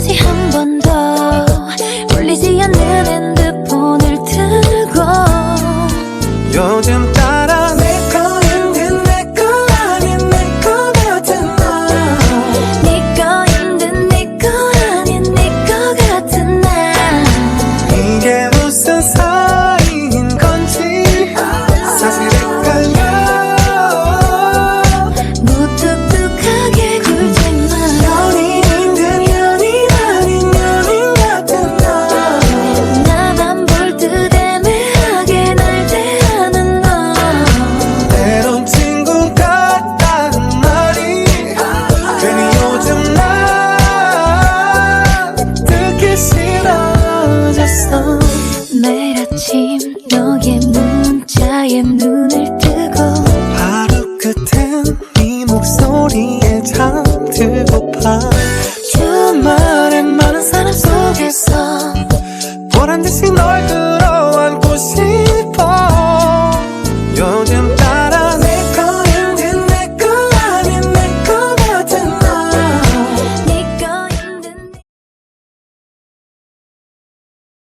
들 때까지 한 번 더. 울리지 않는 핸드폰을 들고. 요즘 따라 내 매일 아침 너의 문자에 눈을 뜨고 하루 끝엔 네 목소리에 잠들고파. 주말엔 많은 사람 속에서 보란 듯이 널 그려